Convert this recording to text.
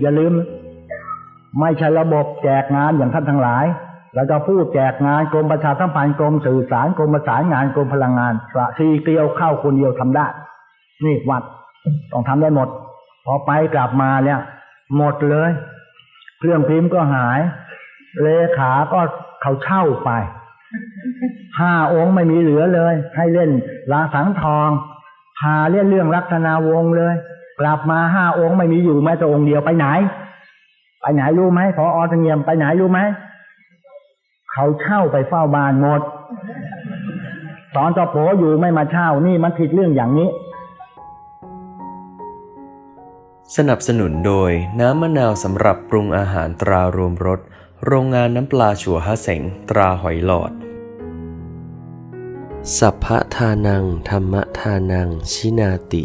อย่าลืม ไม่ใช่ระบบแจกงานอย่างท่านทั้งหลายเราจะพูดแจกงานกรมประชาสัมพันธ์กรมสื่อสารกรมประสานงานกรมพลังงานสระทีเกลียวเข้าคนเดียวทำได้ นี่วัดต้องทำได้หมด พอไปกลับมาเนี่ย หมดเลย เครื่องพิมพ์ก็หาย เลขาก็เขาเช่าไปห้าองค์ไม่มีเหลือเลย ให้เล่นลาสังทองพาเล่นเรื่องลักษณาวงเลย กลับมาห้าองค์ไม่มีอยู่แม้แต่องค์เดียวไปไหน ไปไหนรู้ไหมพออเสงี่ยมไปไหนรู้ไหมเขาเช่าไปเฝ้าบ้านหมดตอนเจะโผอยู่ไม่มาเช่านี่มันผิดเรื่องอย่างนี้ สนับสนุนโดยน้ำมะนาวสำหรับปรุงอาหารตรารวมรสโรงงานน้ำปลาชัวฮะเสงตราหอยหลอด สัพพะทานัง ธรรมทานัง ชินาติ